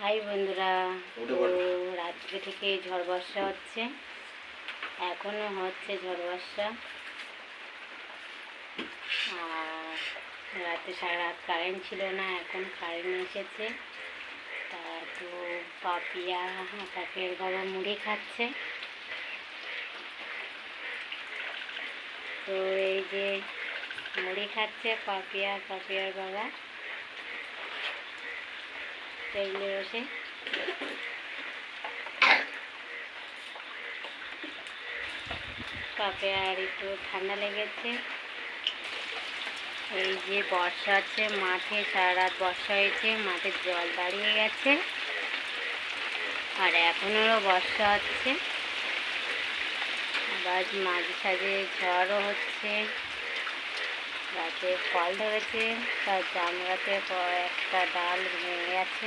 High বন্ধুরা তো। রাত্রে থেকে ঝড় বর্ষা হচ্ছে। এখনও হচ্ছে ঝড় বর্ষা। আর রাতে সারা রাত কারেন্ট ছিল না এখন কারেন্ট এসেছে। তা তো পাপিয়া পাপিয়ার বাবা মুড়ি খাচ্ছে। তো এই যে মুড়ি খাচ্ছে পাপিয়া পাপিয়ার বাবা। টেবিলে বসে পাপে আর একটু ঠান্ডা লেগেছে এই যে বর্ষা আছে মাঠে সারা রাত বর্ষা হয়েছে মাঠে জল দাঁড়িয়ে গেছে। আর এখনও বর্ষা হচ্ছে। আবার মাঝে সাঝে ঝড়ও হচ্ছে। গাছে ফল ধরেছে তার জাম গাছে একটা ডাল ভেঙে গেছে।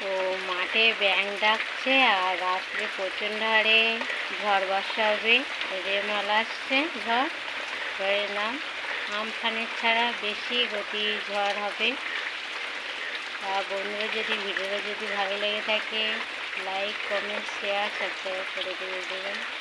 তো মাঠে ব্যাং ডাকছে আর রাত্রে প্রচণ্ড হারে ঝড় বর্ষা হবে। রেমাল আসছে, ঝড়। ঝড়ের নাম আমফানের ছাড়া বেশি গতি ঝড় হবে। আর বন্ধুরা, যদি ভিডিওটা যদি ভালো লেগে থাকে লাইক কমেন্ট শেয়ার সাবস্ক্রাইব করে দিয়ে দেবেন।